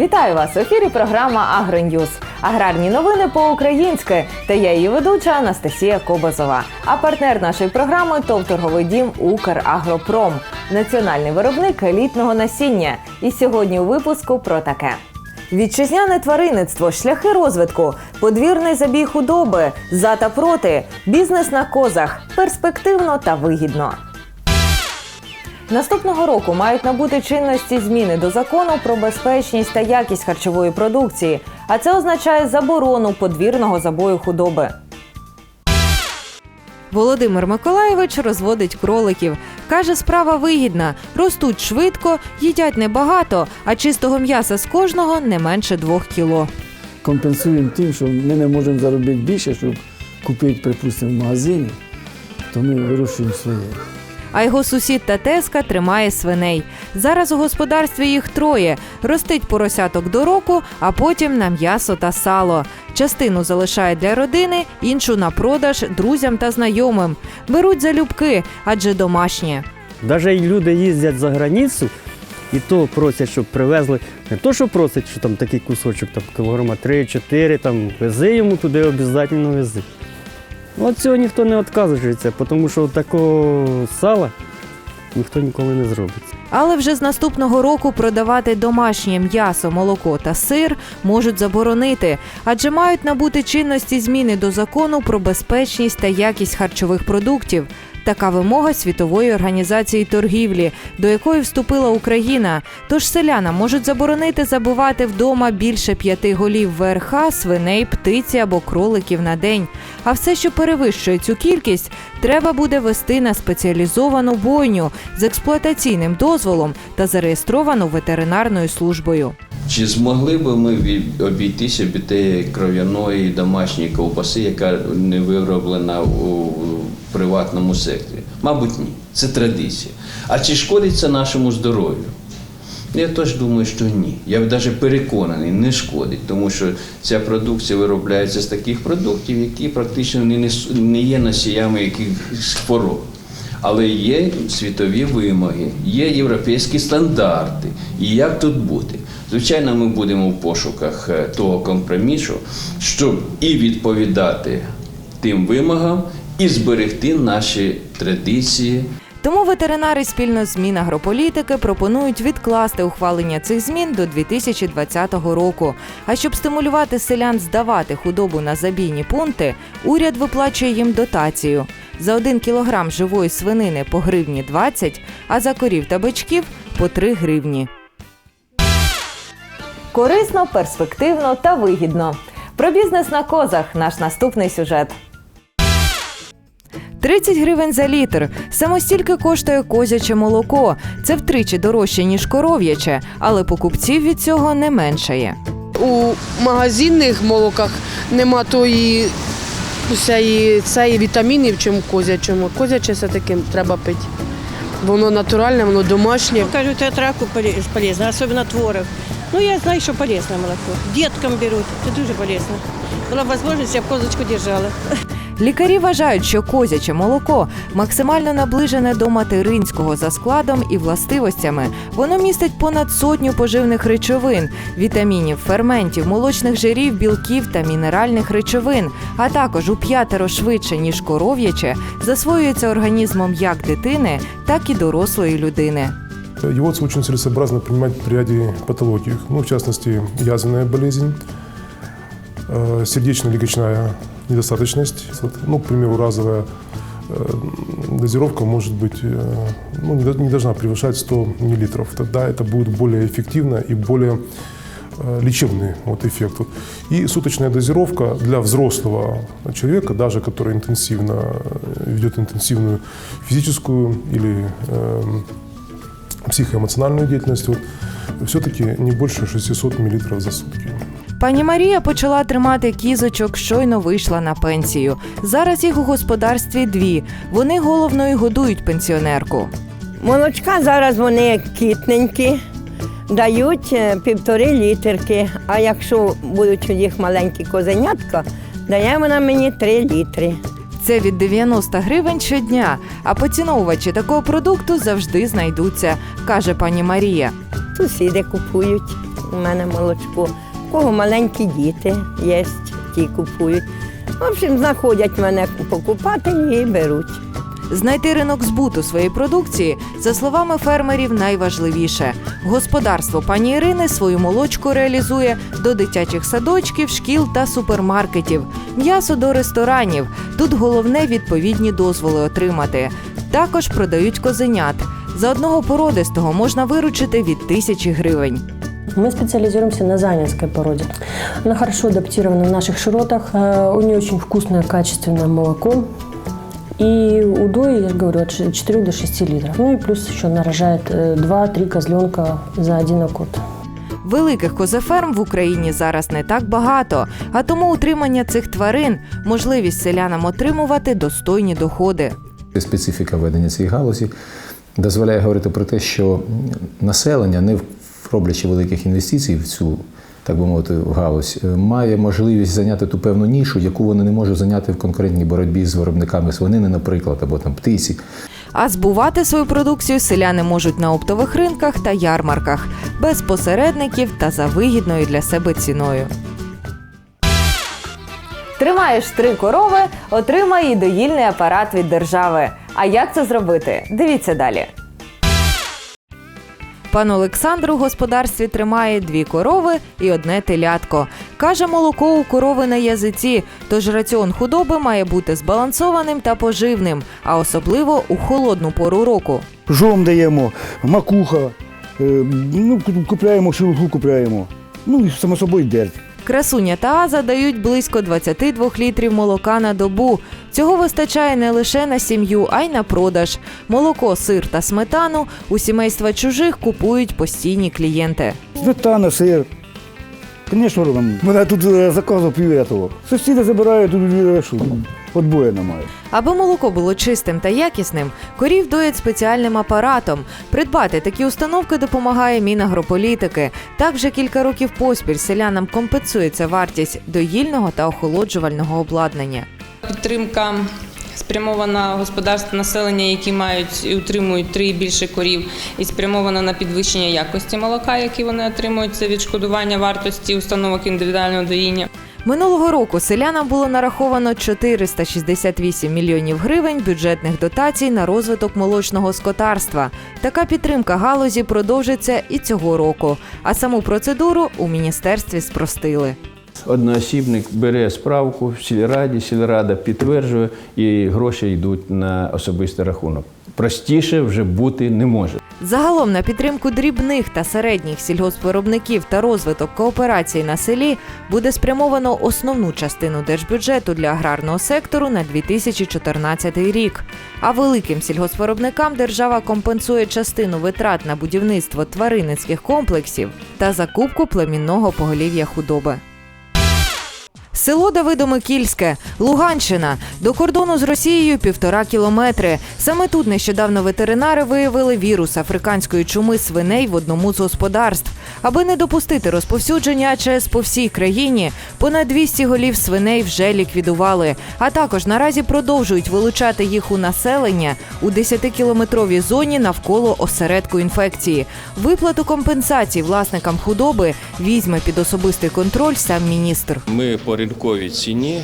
Вітаю вас! В ефірі програма Агроньюз. Аграрні новини по-українськи. Та я її ведуча Анастасія Кобазова. А партнер нашої програми ТОВ торговий дім Украгропром, національний виробник елітного насіння. І сьогодні у випуску про таке. Вітчизняне тваринництво, шляхи розвитку, подвірний забій худоби, за та проти, бізнес на козах, перспективно та вигідно. Наступного року мають набути чинності зміни до закону про безпечність та якість харчової продукції, а це означає заборону подвірного забою худоби. Володимир Миколаєвич розводить кроликів. Каже, справа вигідна, ростуть швидко, їдять небагато, а чистого м'яса з кожного не менше двох кіло. компенсуємо тим, що ми не можемо заробити більше, щоб купити, припустимо, в магазині, то ми вирощуємо своє. А його сусід та тезка тримає свиней. Зараз у господарстві їх троє. Ростить поросяток до року, а потім на м'ясо та сало. Частину залишає для родини, іншу на продаж друзям та знайомим. Беруть залюбки, адже домашнє. Даже й люди їздять за границю і то просять, щоб привезли. Не то, що просять, що там такий кусочок, там кілограма 3-4, там вези йому туди обов'язково вези. От цього ніхто не відказується, тому що такого сала ніхто ніколи не зробить. Але вже з наступного року продавати домашнє м'ясо, молоко та сир можуть заборонити, адже мають набути чинності зміни до закону про безпечність та якість харчових продуктів. Така вимога світової організації торгівлі, до якої вступила Україна. Тож селянам можуть заборонити забивати вдома більше п'яти голів ВРХ, свиней, птиці або кроликів на день. А все, що перевищує цю кількість, треба буде вести на спеціалізовану бойню з експлуатаційним дозволом та зареєстровану ветеринарною службою. Чи змогли б ми обійтися від тієї кров'яної домашньої ковбаси, яка не вироблена у приватному секторі? Мабуть, ні. Це традиція. А чи шкодить це нашому здоров'ю? Я теж думаю, що ні. Я навіть переконаний, не шкодить, тому що ця продукція виробляється з таких продуктів, які практично не, є носіями якихось хвороб. Але є світові вимоги, є європейські стандарти. І як тут бути? Звичайно, ми будемо в пошуках е, того компромісу, щоб і відповідати тим вимогам, і зберегти наші традиції, Тому ветеринари спільно з Мінагрополітики пропонують відкласти ухвалення цих змін до 2020 року. А щоб стимулювати селян здавати худобу на забійні пункти, уряд виплачує їм дотацію. За один кілограм живої свинини по гривні 20, а за корів та бичків по 3 гривні. Корисно, перспективно та вигідно. Про бізнес на козах наш наступний сюжет. 30 гривень за літр. Саме стільки коштує козяче молоко. Це втричі дорожче, ніж коров'яче, але покупців від цього не меншає. У магазинних молоках нема тої усієї цієї вітамінів, чим в козячому. Козяче все-таки треба пити. Воно натуральне, воно домашнє. Кажут, от раку поле- полезно, особенно творог. Ну, я знаю, что полезное молоко. Деткам берут, это дуже полезно. Была возможность, я б козочку держала. Лікарі вважають, що козяче молоко максимально наближене до материнського за складом і властивостями. Воно містить понад сотню поживних речовин, вітамінів, ферментів, молочних жирів, білків та мінеральних речовин, а також у п'ятеро швидше ніж коров'яче, засвоюється організмом як дитини, так і дорослої людини. Его очень целесообразно принимать при ряде патологий, ну, в частности, язвенная болезнь, э, сердечно-легочная недостаточность, ну, к примеру, разовая э, дозировка может быть, э, ну, не до- не должна превышать 100 мл. Тогда это будет более эффективно и более э, лечебный вот эффект. И суточная дозировка для взрослого человека, даже который интенсивно э, ведет интенсивную физическую или эм, психоэмоциональную деятельность, вот, все-таки не больше 600 мл за сутки. Пані Марія почала тримати кізочок, щойно вийшла на пенсію. Зараз їх у господарстві дві. Вони головно і годують пенсіонерку. Молочка зараз вони кітненькі, дають е, півтори літерки. А якщо будуть у їх маленькі козенятка, дає вона мені три літри. Це від 90 гривень щодня. А поціновувачі такого продукту завжди знайдуться, каже пані Марія. Сусіди купують. у мене молочко. Кого маленькі діти є, ті купують. В общем, знаходять мене покупателі і беруть. Знайти ринок збуту своєї продукції, за словами фермерів, найважливіше. Господарство пані Ірини свою молочку реалізує до дитячих садочків, шкіл та супермаркетів, м'ясо до ресторанів. Тут головне відповідні дозволи отримати. Також продають козенят. За одного породистого можна виручити від тисячі гривень. Мы специализируемся на занинской породе. Она хорошо адаптирована в наших широтах, э, у нее очень вкусное, качественное молоко. И удой, я говорю, от 4 до 6 литров. Ну и плюс еще она рожает 2-3 козленка за один окот. Великих козеферм в Україні зараз не так багато, а тому утримання цих тварин можливість селянам отримувати достойні доходи. Специфіка ведення цієї галузі дозволяє говорити про те, що населення, не роблячи великих інвестицій в цю, так би мовити, галузь, е, має можливість зайняти ту певну нішу, яку вони не можуть зайняти в конкурентній боротьбі з виробниками свинини, наприклад, або там птиці. А збувати свою продукцію селяни можуть на оптових ринках та ярмарках без посередників та за вигідною для себе ціною. Тримаєш три корови, отримай і доїльний апарат від держави. А як це зробити? Дивіться далі. Пан Олександр у господарстві тримає дві корови і одне телятко. Каже, молоко у корови на язиці, тож раціон худоби має бути збалансованим та поживним, а особливо у холодну пору року. жом даємо, макуха, е, ну, купляємо шелуху, купляємо. Ну і само собою дерть. Красуня та Аза дають близько 22 літрів молока на добу. Цього вистачає не лише на сім'ю, а й на продаж. Молоко, сир та сметану у сімейства чужих купують постійні клієнти. Сметана, сир. Звісно, робимо. Мене тут е, заказу пів того. Сусіди забирають, тут е, що, отбою немає. Аби молоко було чистим та якісним, корів доять спеціальним апаратом. Придбати такі установки допомагає Мінагрополітики. Так вже кілька років поспіль селянам компенсується вартість доїльного та охолоджувального обладнання. Підтримка спрямована господарств населення, які мають і утримують три і більше корів, і спрямована на підвищення якості молока, які вони отримують. Це відшкодування вартості установок індивідуального доїння. Минулого року селянам було нараховано 468 мільйонів гривень бюджетних дотацій на розвиток молочного скотарства. Така підтримка галузі продовжиться і цього року. А саму процедуру у міністерстві спростили. Одноосібник бере справку в сільраді, сільрада підтверджує, і гроші йдуть на особистий рахунок. Простіше вже бути не може. Загалом на підтримку дрібних та середніх сільгоспвиробників та розвиток кооперації на селі буде спрямовано основну частину держбюджету для аграрного сектору на 2014 рік. А великим сільгоспвиробникам держава компенсує частину витрат на будівництво тваринницьких комплексів та закупку племінного поголів'я худоби. Село Давидо-Микільське, Луганщина. До кордону з Росією півтора кілометри. Саме тут нещодавно ветеринари виявили вірус африканської чуми свиней в одному з господарств. Аби не допустити розповсюдження АЧС по всій країні, понад 200 голів свиней вже ліквідували. А також наразі продовжують вилучати їх у населення у 10-кілометровій зоні навколо осередку інфекції. Виплату компенсацій власникам худоби візьме під особистий контроль сам міністр. Ми по ринковій ціні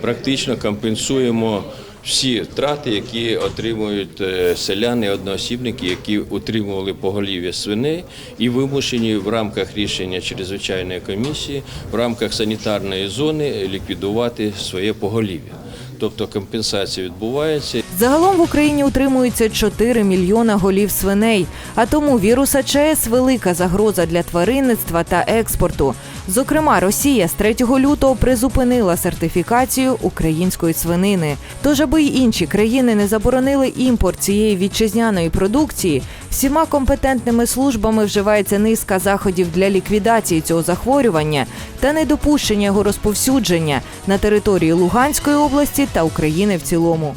практично компенсуємо всі втрати, які отримують е, селяни, одноосібники, які утримували поголів'я свиней і вимушені в рамках рішення чрезвичайної комісії, в рамках санітарної зони ліквідувати своє поголів'я. Тобто компенсація відбувається. Загалом в Україні утримується 4 мільйона голів свиней. А тому вірус АЧС велика загроза для тваринництва та експорту. Зокрема, Росія з 3 лютого призупинила сертифікацію української свинини. Тож, аби й інші країни не заборонили імпорт цієї вітчизняної продукції, всіма компетентними службами вживається низка заходів для ліквідації цього захворювання та недопущення його розповсюдження на території Луганської області та України в цілому.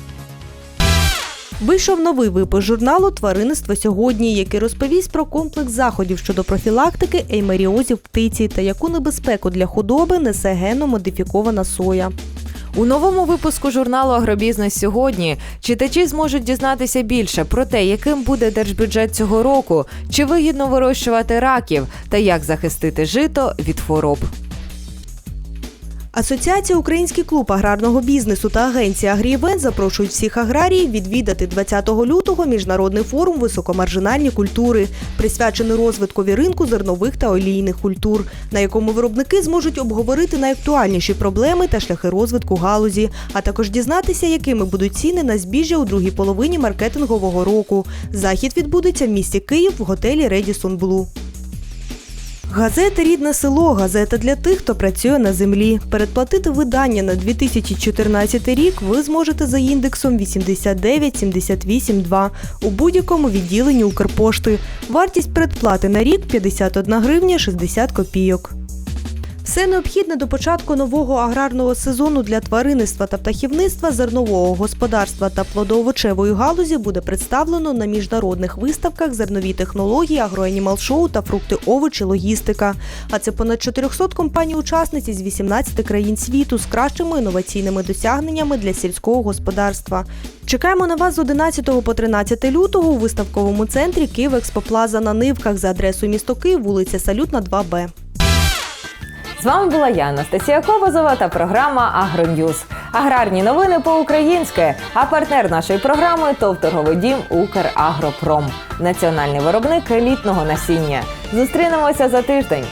Вийшов новий випуск журналу Тваринництво сьогодні, який розповість про комплекс заходів щодо профілактики еймеріозів птиці та яку небезпеку для худоби несе генно модифікована соя. У новому випуску журналу Агробізнес сьогодні читачі зможуть дізнатися більше про те, яким буде держбюджет цього року, чи вигідно вирощувати раків та як захистити жито від хвороб. Асоціація Український клуб аграрного бізнесу та агенція Агрієвент запрошують всіх аграріїв відвідати 20 лютого міжнародний форум високомаржинальні культури, присвячений розвиткові ринку зернових та олійних культур, на якому виробники зможуть обговорити найактуальніші проблеми та шляхи розвитку галузі, а також дізнатися, якими будуть ціни на збіжжя у другій половині маркетингового року. Захід відбудеться в місті Київ в готелі Редісон Блу. Газета Рідне село газета для тих, хто працює на землі. Передплатити видання на 2014 рік ви зможете за індексом 89782 у будь-якому відділенні Укрпошти. Вартість передплати на рік 51 гривня 60 копійок. Все необхідне до початку нового аграрного сезону для тваринництва та птахівництва, зернового господарства та плодоовочевої галузі буде представлено на міжнародних виставках зернові технології, агроанімал шоу та фрукти, овочі, логістика. А це понад 400 компаній-учасниць із 18 країн світу з кращими інноваційними досягненнями для сільського господарства. Чекаємо на вас з 11 по 13 лютого у виставковому центрі Київ Експоплаза на Нивках за адресою місто Київ, вулиця Салютна, 2Б. З вами була я, Анастасія Кобозова та програма Агроньюз. Аграрні новини по-українськи. А партнер нашої програми ТОВ торговий дім Украгропром, національний виробник елітного насіння. Зустрінемося за тиждень.